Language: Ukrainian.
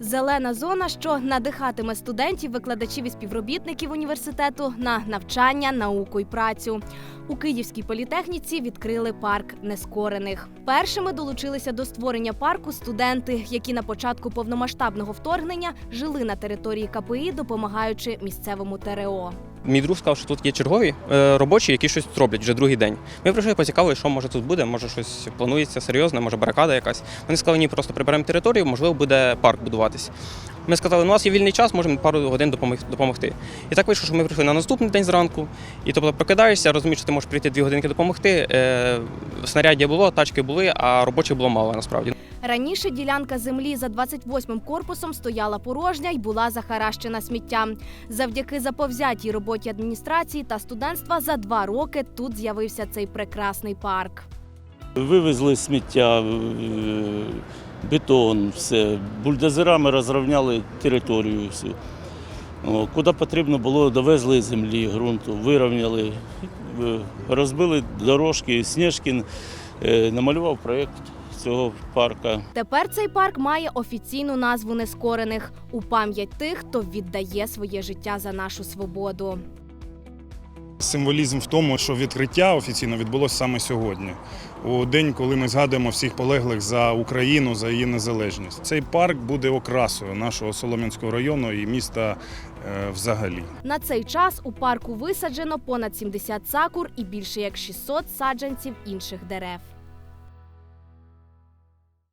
Зелена зона, що надихатиме студентів, викладачів і співробітників університету на навчання, науку і працю. У Київській політехніці відкрили парк нескорених. Першими долучилися до створення парку студенти, які на початку повномасштабного вторгнення жили на території КПІ, допомагаючи місцевому ТРО. Мій друг сказав, що тут є чергові е, робочі, які щось роблять вже другий день. Ми прийшли поцікавили, що може тут буде, може щось планується серйозне, може барикада якась. Вони сказали, ні, просто приберемо територію, можливо, буде парк будуватись. Ми сказали, ну, у нас є вільний час, можемо пару годин допомог- допомогти. І так вийшло, що ми прийшли на наступний день зранку. І тобто прокидаєшся, розумієш, що ти можеш прийти дві годинки допомогти. Е, снаряддя було, тачки були, а робочих було мало насправді. Раніше ділянка землі за 28-м корпусом стояла порожня і була захаращена сміттям. Завдяки заповзятій роботі адміністрації та студентства за два роки тут з'явився цей прекрасний парк. Вивезли сміття, е, бетон, все. Бульдозерами розрівняли територію всю. Куди потрібно було, довезли землі, ґрунту, вирівняли, е, розбили дорожки. Снежкін е, намалював проєкт цього парка. Тепер цей парк має офіційну назву нескорених у пам'ять тих, хто віддає своє життя за нашу свободу. Символізм в тому, що відкриття офіційно відбулося саме сьогодні, у день, коли ми згадуємо всіх полеглих за Україну, за її незалежність. Цей парк буде окрасою нашого Солом'янського району і міста е, взагалі. На цей час у парку висаджено понад 70 сакур і більше як 600 саджанців інших дерев.